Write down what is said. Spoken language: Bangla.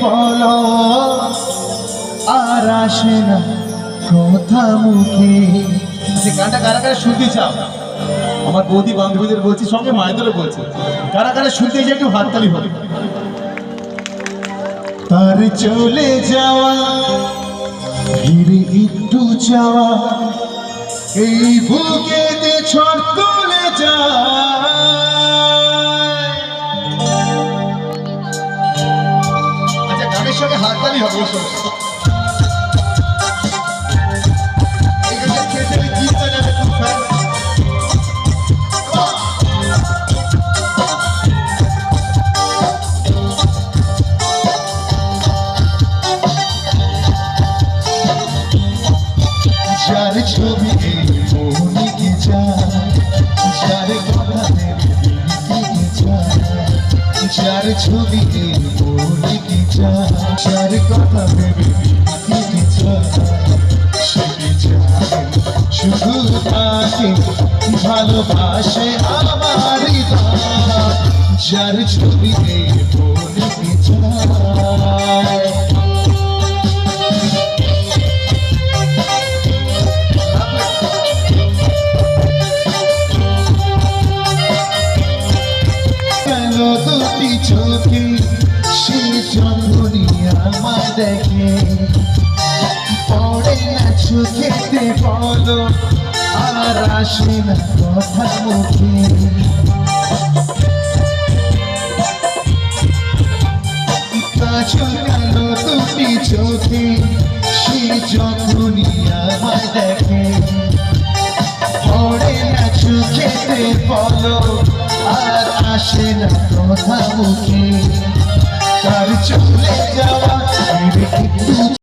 পল আর আসে না কথা মুখে। যে গানটা কারা কারা শুনতে চাও? আমার বৌদি বান্ধবীদের বলছি, সঙ্গে মায়েদেরও বলছি, কারা কারা শুনতে চাই একটু হাততালি হবে। তার চলে যাওয়া, ফিরে একটু যাওয়া, এই বুকেতে সঙ্গে হাততালি হবে। যার ছবি এই মনিকে যায় যার ছবি এই মনিকে যার কথা ভেবে যায় শুধু তাকে ভালোবাসে আমার যার ছবি এই মনিকে চোখে সে যখনই আমার দেখে। পড়ে না চোখেতে বলো, আর আসে না কথা মুখে। গেল দুটি চোখে সে যখনই আমার দেখে। পড়ে না চোখেতে বলো, আর আসে না কথা মুখে তার চলে যাওয়া